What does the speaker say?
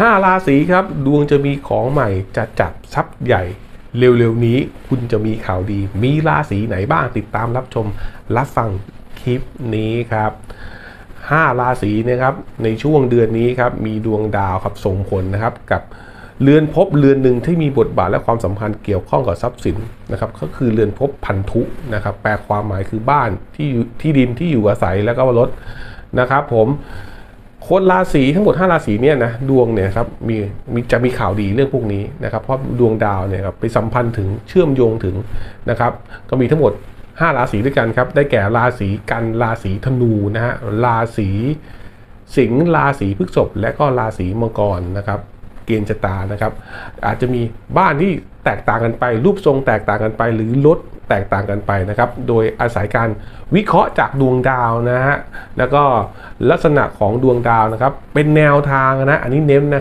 ห้าราศีครับ ดวงจะมีของใหม่จะจับทรัพย์ใหญ่ เร็วๆนี้คุณจะมีข่าวดี มีราศีไหนบ้างติดตามรับชมรับฟังคลิปนี้ครับห้าราศีนะครับในช่วงเดือนนี้ครับมีดวงดาวครับส่งผลนะครับกับเรือนภพเรือนหนึ่งที่มีบทบาทและความสัมพันธ์เกี่ยวข้องกับทรัพย์สินนะครับก็คือเรือนภพพันธุนะครับแปลความหมายคือบ้านที่ที่ดินที่อยู่อาศัยแล้วก็รถนะครับผม คนราศีทั้งหมด 5 ราศีเนี่ยนะดวงเนี่ยครับมีมีจะมีข่าวดีเรื่องพวกนี้นะครับเพราะดวงดาวเนี่ยครับไปสัมพันธ์ถึงเชื่อมโยงถึงนะครับก็มีทั้งหมด 5 ราศีด้วยกันครับได้แก่ราศีกันราศีธนูนะฮะราศีสิงห์ราศีพฤษภและก็ราศีมังกรนะครับ เกณฑ์ชะตานะครับ อาจจะมีบ้านที่แตกต่างกันไป รูปทรงแตกต่างกันไป หรือรถแตกต่างกันไปนะครับ โดยอาศัยการวิเคราะห์จากดวงดาวนะฮะแล้วก็ลักษณะของดวงดาวนะครับ เป็นแนวทางนะอันนี้เน้นนะครับ